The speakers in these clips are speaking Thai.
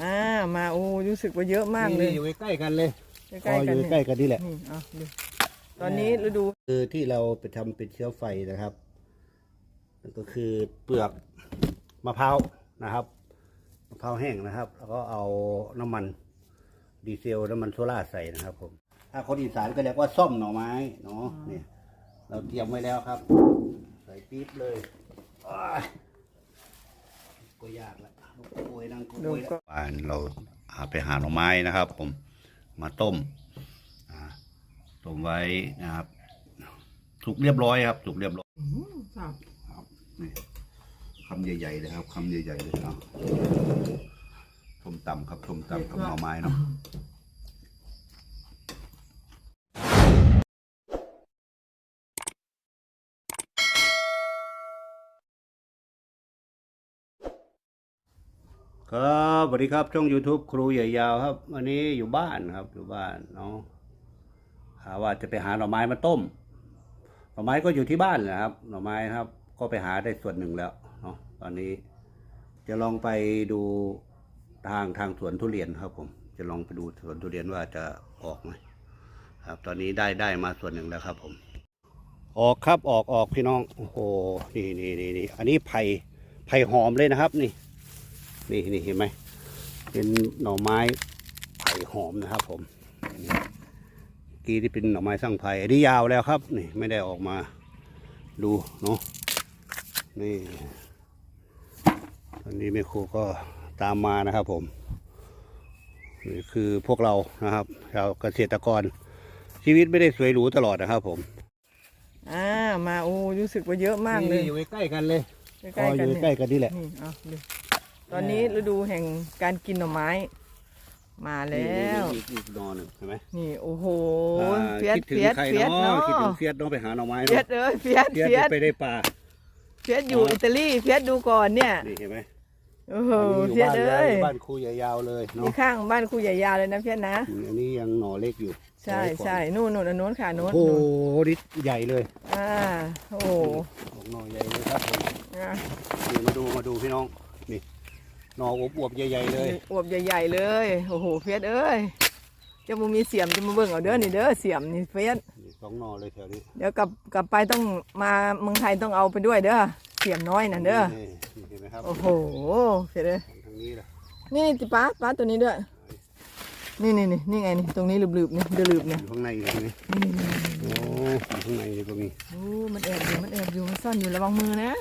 อ่ามาโอ้รู้สึกว่าเยอะมากเลยนี่อยู่ใกล้ๆกันเลยใกล้ๆกันอยู่เนี่ยใกล้ๆกันนี่แหละ นี่เอาดูตอนนี้ฤดู คือที่เราไปทำเป็นเชื้อไฟนะครับนั่นก็คือเปลือกมะพร้าวนะครับมะพร้าวแห้งนะครับ แล้วก็เอาน้ำมันดีเซลน้ำมันโซล่าใส่นะครับผมถ้าคนอีสานก็เรียกว่าซ่อมหน่อไม้เนาะเนี่ย เราเตรียมไว้แล้วครับ ใส่ปี๊บเลยอ้ายก็ยากละลูกโวยนั่งก็ ดูโวยก็บ้านเราหาไปหาหน่อไม้นะครับ ผมมาต้มอ่าต้มไว้นะครับสุกเรียบร้อยครับสุกเรียบร้อยอื้อหือครับครับนี่คำใหญ่ๆเลยครับคำใหญ่ๆเลยเนาะส้มตำครับส้มตำกับหน่อไม้เนาะ ครับสวัสดีครับ ช่อง YouTube ครูใหญ่ยาวครับ วันนี้อยู่บ้านครับ อยู่บ้านเนาะหาว่าจะไปหาหน่อไม้มาต้ม หน่อไม้ก็อยู่ที่บ้านแหละครับ หน่อไม้ครับ ก็ไปหาได้ส่วนหนึ่งแล้วเนาะตอนนี้ จะลองไปดูทางทางสวนทุเรียนครับผม จะลองไปดูสวนทุเรียนว่าจะออกไหมครับ ตอนนี้ได้ได้มาส่วนหนึ่งแล้วครับ ผม ออกครับออกออกพี่น้อง โอ้โหนี่นี่นี่นี่อันนี้ไผ่ไผ่หอมเลยนะครับ นี่ นี่นี่เห็นไหมเป็นหน่อไม้ไผ่หอมนะครับ ผมนี่กีที่เป็นหน่อไม้สร้างไผ่อันนี้ยาวแล้วครับ นี่ไม่ได้ออกมาดูเนาะนี่ตอนนี้แม่ครูก็ตามมานะครับ ผมนี่คือพวกเรานะครับชาวเกษตรกร ชีวิตไม่ได้สวยหรูตลอดนะครับ ผมอ่ามาโอ้รู้สึกว่าเยอะมากเลยอยู่ใกล้ๆกันเลยใกล้ๆกันอยู่เนี่ยใกล้ๆกันนี่แหละนี่เอาดู ตอนนี้ฤดูแห่งการกินหน่อไม้ มาแล้ว นี่อีกนอนหนึ่งเห็นไหมนี่โอ้โหอ่าเฟียดคิดถึงเฟียดใครเฟียดเนาะเนาะคิดถึงเฟียดเนาะไปหาหน่อไม้เฟียเนาะดเอ้ยเฟียดเฟียดเฟียดไปได้ป่า เฟียดอยู่อิตาลีเฟียดดูก่อนเนี่ยนี่เห็นไหมโอ้โหอันเฟีนี้ยดอยู่บ้านเอ้เลยยบ้านครูใหญ่ยาวเลยนี่เนาะข้างบ้านครูใหญ่ยาวเลยนะเฟียดนะ อันนี้ยังหน่อเล็กอยู่ใช่ไว้ก่อนใช่นู่นนู่นอันนู้นค่ะนู้นโอ้โหนู่นนิดใหญ่เลยอ่าโอ้โหออกหน่อใหญ่เลยครับผมอะนี่มาดูมาดูพี่น้องนี่ หน่ออวบๆใหญ่ๆเลยอวบใหญ่ ๆ เลยโอ้โหเฟียดเอ้ยจะมูมีเสียมจะมาเบิ่งเอาเด้อนี่เด้อเสียมนี่เฟียดนี่สองหน่อเลยแถวนี้เดี๋ยวกลับกลับไปต้องมาเมืองไทยต้องเอาไปด้วยเด้อเสียมน้อยน่ะเด้อนี่นี่เห็นไหมครับโอ้โหเฟียดเอ้ยทางนี้แหละนี่นี่ติป้าป้าตัวนี้ด้วยนี่นี่นี่นี่ไงนี่ตรงนี้หลืบๆนี่เดือลืบเนี่ยอยู่ข้างในอยู่ตรงนี้นี่นี่นี่โอ้อยู่ข้างในอยู่ตรงนี้โอ้มันแอบอยู่มันแอบอยู่มันซ่อนอยู่ระวังมือนะ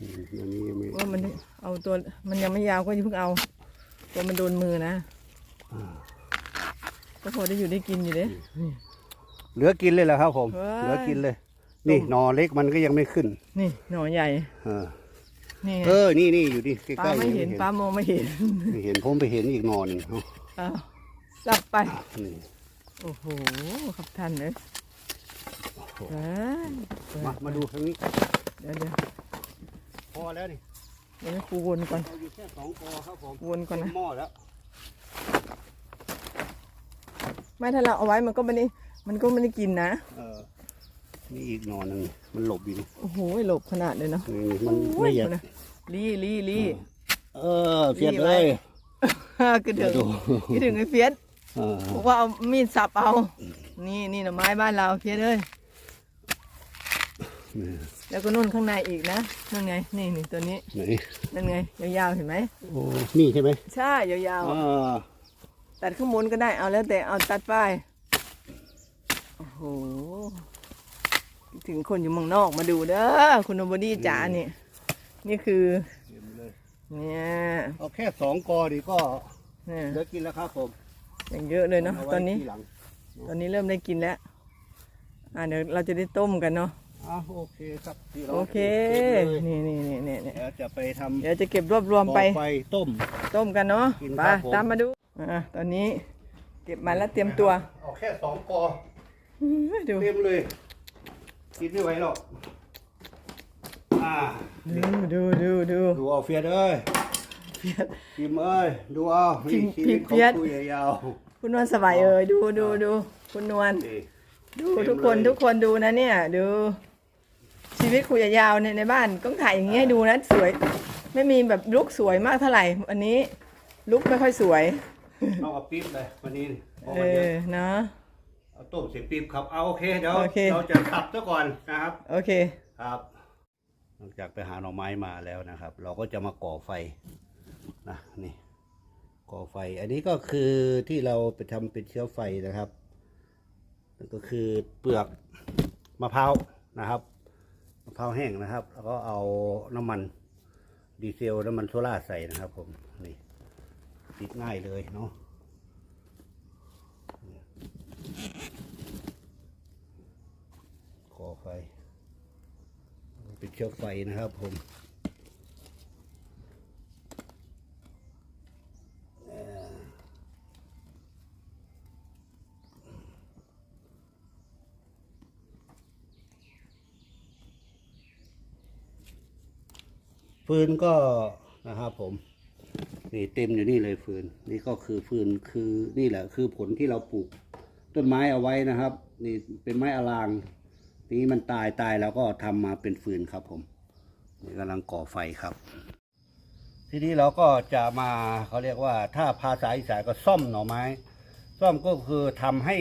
อืมอันนี้ยังมีว่ามันเอาตัวมันยังไม่ยาวก็อย่าเพิ่งเอา ตัวมันโดนมือนะก็พอได้อยู่ได้กินอยู่เด้ เหลือกินเลยเหรอครับผม เฮ้ย เหลือกินเลย นี่หน่อเล็กมันก็ยังไม่ขึ้นนี่หน่อใหญ่เออนี่ไงเออ นี่นี่อยู่ดิใกป้าล้ๆไม่เห็นนี่ป้ามองไม่เห็นไม่เห็นผมไปเห็นอีกหนอนหนึ่งเอ้าอ้าวสับไป นี่ โอ้โหครับท่านเลยเอ้ยมามาดูทางนี้เดี๋ยวเดี๋ยว พอแล้วนี่เดี๋ยวให้ครูวนก่อน เราอยู่แค่สองกอครับผมวนก่อนนะหม้อแล้วไม่ถ้าเราเอาไว้มันก็ไม่ได้ มันก็ไม่ได้กินนะ เออนี่อีกหนอนหนึ่งมันหลบอยู่นี่โอ้โหหลบขนาดเลยเนาะนี่มันโอ้ไม่ยอยากนะลี่ลี่ลี่ เออเฟียดรีบเลไว้ยคือถึงดูคือถึงไอ้เฟียสเออบอกว่าเอามีดสับเอา นี่นี่หน่อไม้บ้านเราเฟียสเลยนี่ แล้วก็นุ่นข้างในอีกนะนั่นไง นี่นี่ตัวนี้ไหนนั่นไงยาวๆเห็นไหมโอ้นี่ใช่ไหมใช่ยาวอ่าๆตัดข้างบนก็ได้เอาแล้วแต่เอาตัดป้ายโอ้โหถึงคนอยู่เมืองนอกมาดูเด้อคุณโนบอดี้จ๋านี่ นี่คือเต็มเลยเนี่ยเอาแค่สองกอดีก็เนี่ยเหลือกินแล้วครับผมอย่างเยอะเลยเนาะาไว้ตอนนี้ทีหลัง ตอนนี้เริ่มได้กินแล้ว อ่าเดี๋ยวเราจะได้ต้มกันเนาะ อะโอเคครับที่ราโอเคก็บเลยนี่นี่นี่นี่นี่เดี๋ยวจะไปทำเดี๋ยวจะเก็บรวบรวมไปก่อไฟต้ม ต้มกันเนาะกินไปครับผม ตามมาดูอ่าตอนนี้ เก็บมาแล้วเตรียมตัวเอาแค่สองกออื้อดูเต็มเลยกินไม่ไหวหรอกอ่าดูดูดูดู ดูเอาเฟียดเอ้ยเฟียดพิมพ์เอ้ยดูเอาพิมพ์ชีวิตพิมพ์เฟียดของผู้ใหญ่ยาวคุณนวลสบายเอ่ยดูดูดูคุณนวลนี่ ดูเต็มทุกคนเลย ทุกคนดูนะเนี่ย ดูชี วิตคุยยาวๆในในบ้านต้องถ่ายอย่างนี้ให้ดูนะสวย ไม่มีแบบลุกสวยมากเท่าไหร่วันนี้ลุกไม่ค่อยสวย เอาเอาปี๊บเลยวันนี้พอเอวันเยออะเนาะ เอาต้มเสร็จปี๊บครับเอาโอเคเดี๋ยวโอเค เราจะสับซะก่อนนะครับ โอเค ครับหลังจากไปหาหน่อไม้มาแล้วนะครับ เราก็จะมาก่อไฟนะนี่ก่อไฟ อันนี้ก็คือที่เราไปทำเป็นเชื้อไฟนะครับนั่นก็คือเปลือกมะพร้าวนะครับ ข้าวแห้งนะครับ แล้วก็เอาน้ำมันดีเซลน้ำมันโซล่าใส่นะครับผมนี่ติดง่ายเลยเนาะก่อไฟ เป็นเชื้อไฟนะครับผม ฟืนก็นะครับผมนี่เต็มอยู่นี่เลยฟืน นี่ก็คือฟืนคือนี่แหละ คือผลที่เราปลูก ต้นไม้เอาไว้นะครับ นี่เป็นไม้อลางทีนี้มันตายตายแล้วก็ทำมาเป็นฟืนครับ ผมนี่กำลังก่อไฟครับ ทีนี้เราก็จะมาเขาเรียกว่า ถ้าภาษาอีสานก็ซ่อมหน่อไม้ ซ่อมก็คือทำให้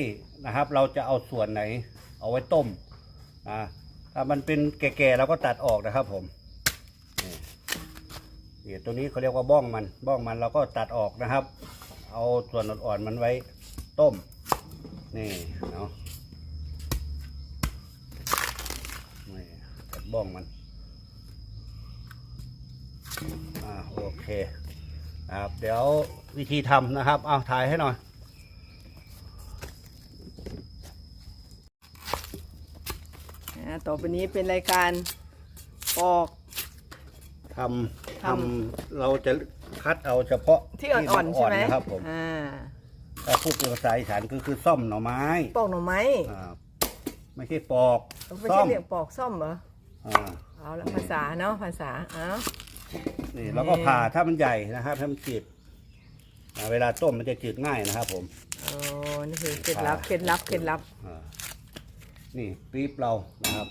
นะครับ เราจะเอาส่วนไหน เอาไว้ต้มนะถ้ามันเป็นแก่ๆเราก็ตัดออกนะครับ ผม นี่ตัวนี้เขาเรียกว่าบ้องมัน บ้องมันเราก็ตัดออกนะครับ เอาส่วนอ่อนๆมันไว้ต้ม นี่เนาะนี่ตัดบ้องมัน อ่าโอเคครับเดี๋ยววิธีทำนะครับ เอาถ่ายให้หน่อยต่อไปนี้เป็นรายการปอก ทำททำเราจะคัดเอาเฉพาะที่อ่อนๆใช่ไหมนะครับผมอ่าถ้าพูดเป็นภาษาอีสานก็คือซ่อมหน่อไม้ปอกหน่อไม้อ่าไม่ใช่ปอกไม่ซ่ใช่อมเรียกปอกซ่อมเหรออ่าเอาละภาษาเนาะภาษาเอ้านี่แล้วก็ผ่าถ้ามันใหญ่นะครับถ้ามันจืดอ่าเวลาต้มมันจะจืดง่ายนะครับ ผมโอ้นี่คือเคล็ดลับเคล็ดลับเคล็ดลับอ่านี่ปี๊บเรานะครับ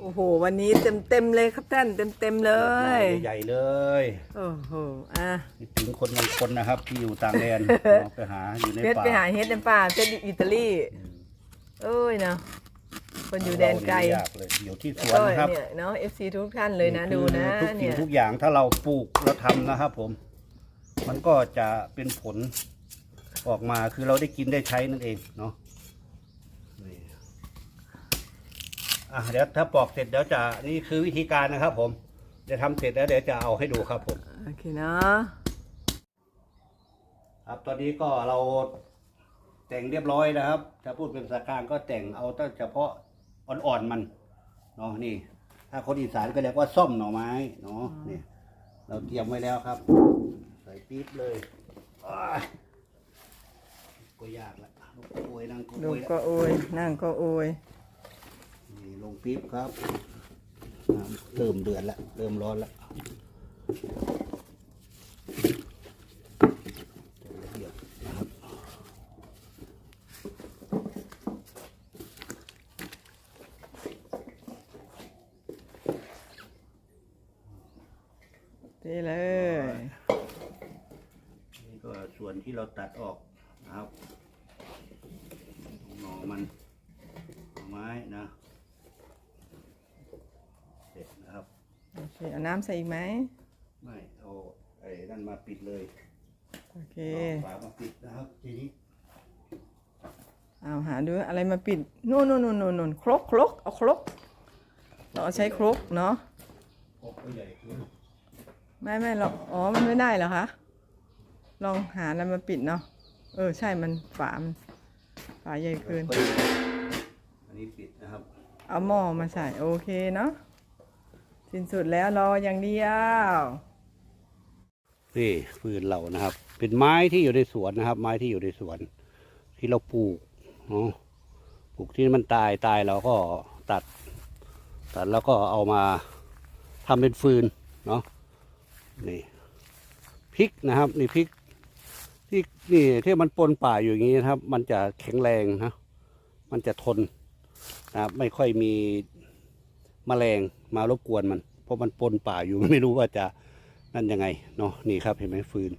โอ้โห วันนี้เต็มเต็มๆเลยครับท่านเต็มเต็มๆเลย ใหญ่ๆเลย โอ้โห อะคิดถึงคนบางคนนะครับ ที่อยู่ต่างแดนเอาไปหาอยู่ในเพชรป่าไปหาเฮ็ดในป่าเพชรอยู่อิตาลีเอ้ยเนาะคนอยู่แดนไกลเราเนี่ยยากเลยอยู่ที่สแล้ววนก็นะครับเนี่ยเนาะ FC ทุกท่านเลยนะคือดูนะทุกสิ่เนี่งยทุกอย่างถ้าเราปลูกแล้วทำนะครับผม มันก็จะเป็นผลออกมาคือเราได้กินได้ใช้นั่นเองเนาะนี่ อะเดี๋ยวถ้าปอกเสร็จเดี๋ยวจะนี่คือวิธีการนะครับ ผมเดี๋ยวทำเสร็จแล้วเดี๋ยวจะเอาให้ดูครับ ผม โอเคเนาะครับตอนนี้ก็เราแต่งเรียบร้อยนะครับ ถ้าพูดเป็นภาษากลางก็แต่งเอาแต่เฉพาะอ่อนๆมันเนาะนี่ ถ้าคนอีสานก็เรียกว่าส้มหน่อไม้เนาะนี่เราเตรียมไว้แล้วครับ ใส่ปี๊บเลยอ้ายก็ยากละลูกโอยนั่งก็ดูโอยละก็โอยนั่งก็โอย นี่ลงปี๊บครับน้ำเริ่มเดือดแล้วเริ่มร้อนแล้วละเอียดนะครับนี่เลยนี่ก็ส่วนที่เราตัดออกนะครับหน่อมันหน่อไม้นะ เสร็จนะครับ โอ เคเอาน้ำใส่อีกไหมไม่เอาไอ้นั่นมาปิดเลยโอเคเอาฝามาปิดนะครับทีนี้เอาหาดูอะไรมาปิดนู่นนู่นนู่นนู่นนู่นครกครกเอาครกเราเอาใช้ครกเนาะพกก็ใหญ่ขึ้นไม่ไม่หรอกอ๋อมันไม่ได้เหรอคะลองหาอะไรมาปิดเนาะเออใช่มันฝามันฝาใหญ่เกินก็อยู่อันนี้ปิดนะครับ เอาหม้อมาใส่โอเคเนาะ สิ้นสุดแล้วรออย่างเดียวนี่ฟืนเรานะครับ เป็นไม้ที่อยู่ในสวนนะครับ ไม้ที่อยู่ในสวน ที่เราปลูกเนาะปลูกที่มันตายตายเราก็ตัด ตัดแล้วก็เอามาทำเป็นฟืนเนาะนี่พริกนะครับ นี่พริก ที่นี่ที่มันปนป่าอยู่อย่างนี้นะครับ มันจะแข็งแรงนะมันจะทนนะครับไม่ค่อยมี แมลงมารบกวนมัน เพราะมันปนป่าอยู่ไม่รู้ว่าจะนั่นยังไงเนาะนี่ครับเห็นไหมฟืน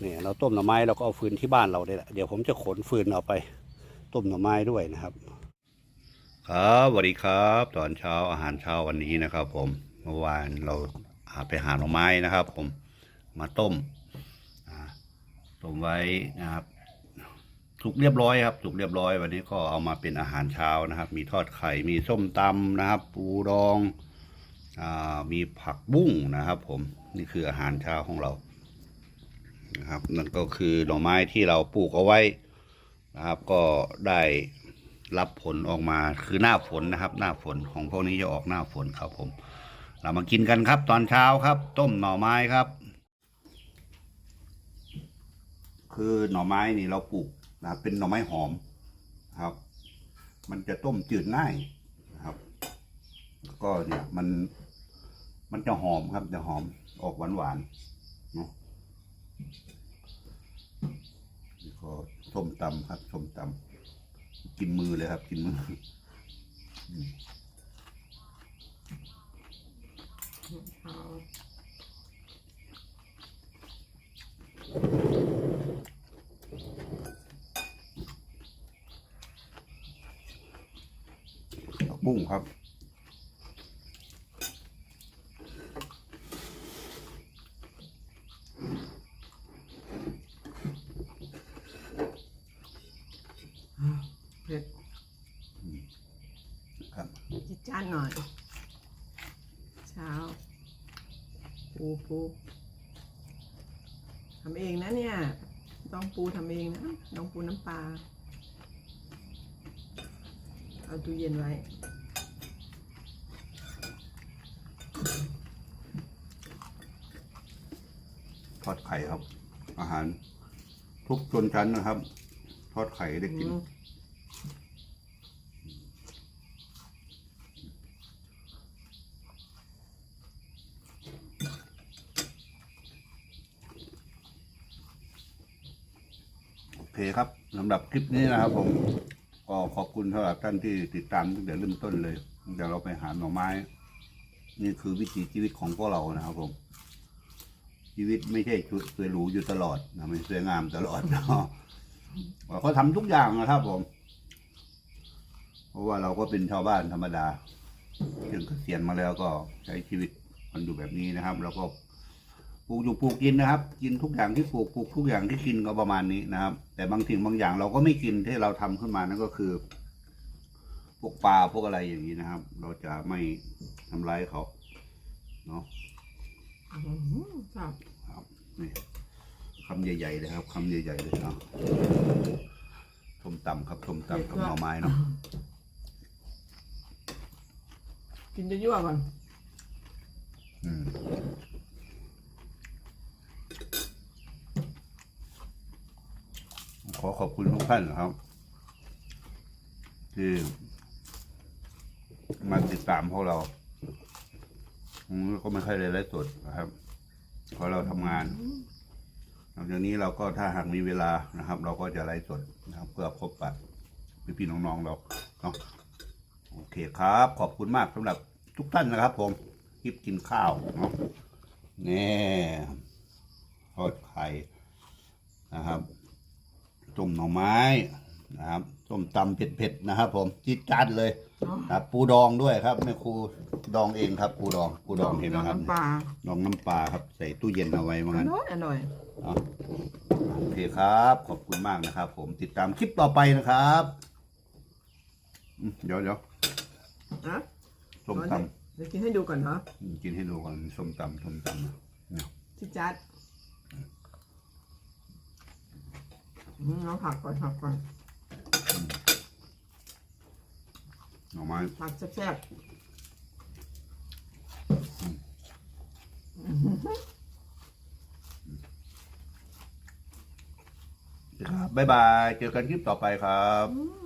เนี่ยเราต้มหน่อไม้เราก็เอาฟืนที่บ้านเราเนี่ยแหละเดี๋ยวผมจะขนฟืนเอาไป ต้มหน่อไม้ด้วยนะครับ ครับสวัสดีครับ ตอนเช้าอาหารเช้าวันนี้นะครับ ผมเมื่อวานเราหาไปหาหน่อไม้นะครับ ผมมาต้มต้มไว้นะครับ สุกเรียบร้อยครับสุกเรียบร้อย วันนี้ก็เอามาเป็นอาหารเช้านะครับ มีทอดไข่ มีส้มตำนะครับ ปูดองอมีผักบุ้งนะครับ ผมนี่คืออาหารเช้าของเรานะครับ นั่นก็คือหน่อไม้ที่เราปลูกเอาไว้นะครับ ก็ได้รับผลออกมาคือหน้าฝนนะครับ หน้าฝนของพวกนี้จะออกหน้าฝนครับ ผม เรามากินกันครับ ตอนเช้าครับ ต้มหน่อไม้ครับ คือหน่อไม้นี่เราปลูก นะเป็นหน่อไม้หอมครับ มันจะต้มจืดง่ายนะครับ ก็เนี่ยมันมันจะหอมครับจะหอมออกหวานหวานเนาะนี่ก็ส้มตำครับส้มตำกินมือเลยครับ กินมืออืมผัก บุ้งครับ เผ็ดครับจิดจ้านหน่อย เช้าปูปูทำเองนะเนี่ย ต้องปูทำเองนะ น้องปูน้ำปลา เอาตู้เย็นไว้ ทอดไข่ครับ อาหาร ทุกชนชั้นนะครับ ทอดไข่ได้กิน โอเคครับสำหรับคลิปนี้นะครับผม ก็ขอบคุณสำหรับท่านที่ติดตามตั้งแต่เริ่มต้นเลยตั้งแต่เราไปหาหน่อไม้ นี่คือวิถีชีวิตของพวกเรานะครับผม ชีวิตไม่ใช่ชุดสวยหรูอยู่ตลอดนะไม่สวยงามตลอดเนาะเขาทำทุกอย่างนะครับผม เพราะว่าเราก็เป็นชาวบ้านธรรมดาถึงเกษียณมาแล้วก็ใช้ชีวิตมันอยู่แบบนี้นะครับ แล้วก็ปลูกอยู่ปลูกกินนะครับ กินทุกอย่างที่ปลูกปลูกทุกอย่างที่กินก็ประมาณนี้นะครับ แต่บางสิ่งบางอย่างเราก็ไม่กินที่เราทำขึ้นมานั่นก็คือพวกปลาพวกอะไรอย่างนี้นะครับ เราจะไม่ทำร้ายเขาเนาะ ครับครับนี่คำใหญ่ๆเลยครับคำใหญ่ๆเลยเนาะส้มตำครับส้มตำกับหน่อไม้เนาะกินจะยั่วๆก่อนอืมขอขอบคุณทุกท่านนะครับ ที่มาติดตามพวกเรา อืมก็ไม่ค่อยได้ไลฟ์สดนะครับเพราะเราทำงานหลังจากนี้เราก็ถ้าหากมีเวลานะครับ เราก็จะไลฟ์สดนะครับ เพื่อพบปะพี่ๆน้องๆเราเนาะโอเคครับ ขอบคุณมากสำหรับทุกท่านนะครับ ผมคลิปกินข้าวเนาะนี่ทอดไข่นะครับต้มหน่อไม้นะครับต้มตำเผ็ดๆนะครับ ผมจิ๊ดจัดเลย ครับปูดองด้วยครับแม่ครูดองเองครับปูดองปูดองเห็นไหมครับน้ำปลาดองน้ำปลาครับใส่ตู้เย็นเอาไว้เหมือนอกันร่อยอร่อยเนาะโอเคครับ ขอบคุณมากนะครับ ผมติดตามคลิปต่อไปนะครับอืมเดี๋ยวเดี๋ยวนะส้มตเดี๋ยวกินให้ดูก่อนเนาะำอืมกินให้ดูก่อนส้มตำส้มตำนะเนี่ยจิดจัดอืมเอาผักก่อนผักก่อน หน่อไม้ผักแซ่บครับบ๊ายบาย เจอกันคลิปต่อไปครับ ๆอืม